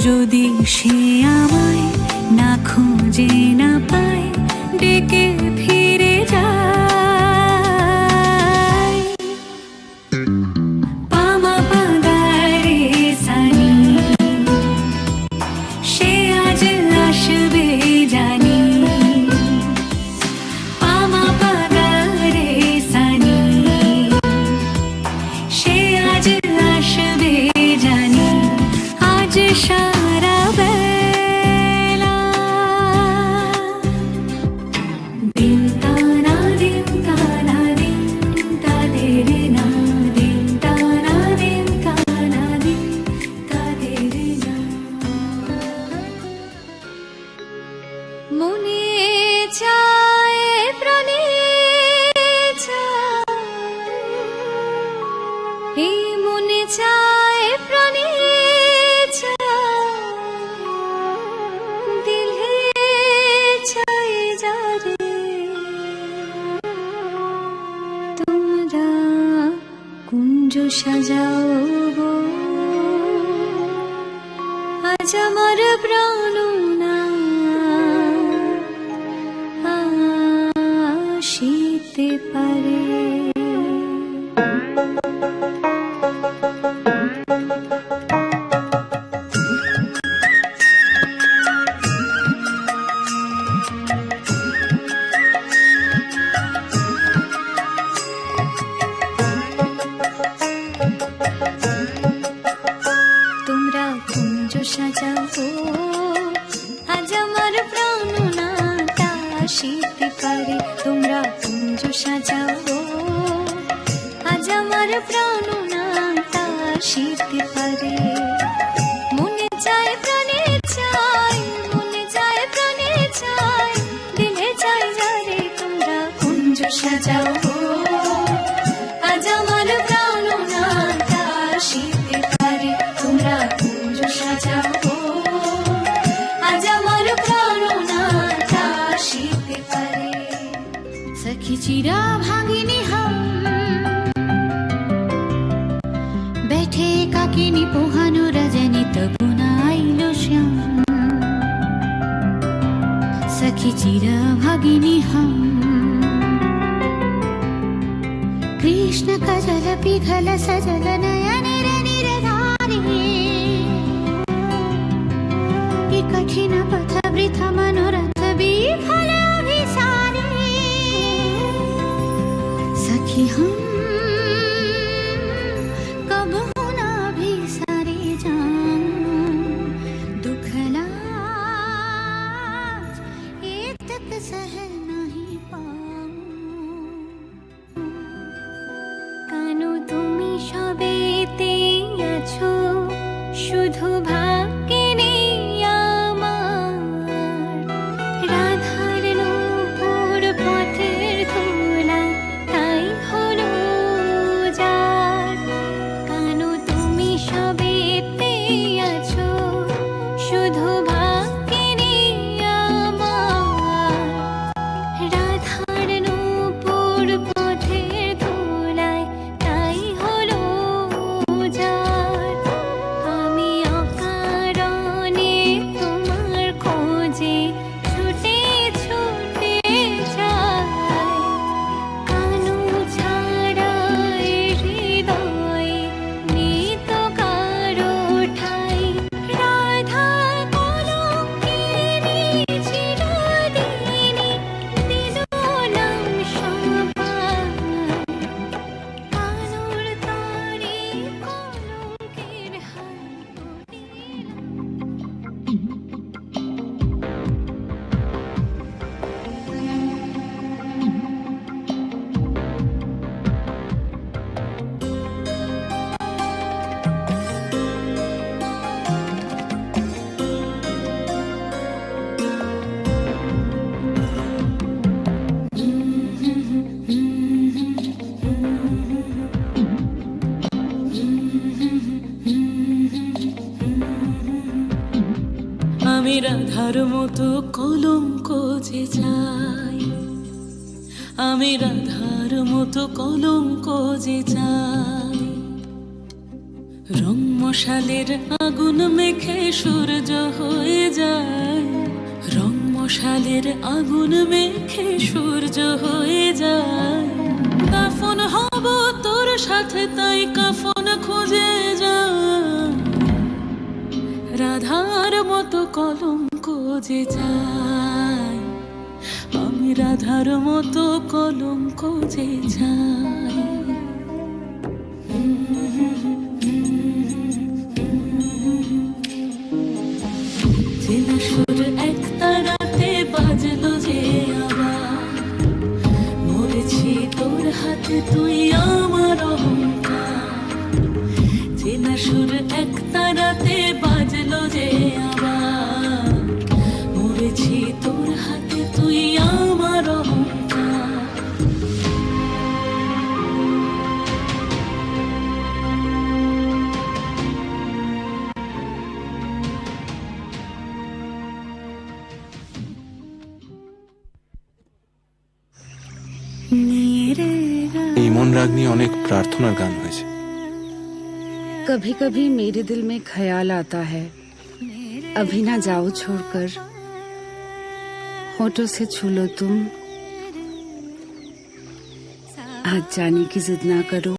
যদি সে আমায় না খুঁজে না পায় ডেকে ফিরে কুঞ্জ সাজাও গো আজ আমার প্রাণ না আসিতে পারে না আসিতে পারে, তোমরা কুঞ্জ সাজাও। আজ আমার প্রাণ না আসিতে পারে। মনে চায়, প্রাণে চায়, মনে চায়, প্রাণে চায়, দিলে চায় যারে তোমরা কুঞ্জ সাজাও। चिरा भागिनी हम बैठे काकिनी पोहानो रजनी तबु ना आइलो श्याम सखी चिरा भागिनी हम कृष्ण कजल पिघल सजल नयन निरधारे कठिन पथ वृथ मनोर सह नहीं पाऊं কেন তুমি সবেতে আছো শুধু রাধার মতো কলঙ্ক যে চাই। আমি রাধার মতো কলঙ্ক যে চাই। রং মশালের আগুন মেখে সূর্য হয়ে যায়। রং মশালের আগুন মেখে সূর্য হয়ে যায়। কাফন হব তোর সাথে, তাই কাফন খুঁজে যায় রাধার মতো কলঙ্ক যে চাই। আমি রাধার মতো কলঙ্ক যে চাই। চেনা সুর এক তারাতে বাজলো যে আবার। মরেছি তোর হাতে তুই আমার অহংকার। চেনা সুর এক তারাতে বাজলো এই মন রাগ নিয়ে অনেক প্রার্থনার গান হয়েছে कभी कभी मेरे दिल में ख्याल आता है अभी ना जाओ छोड़कर होठों से छू लो तुम आज जाने की जिद ना करो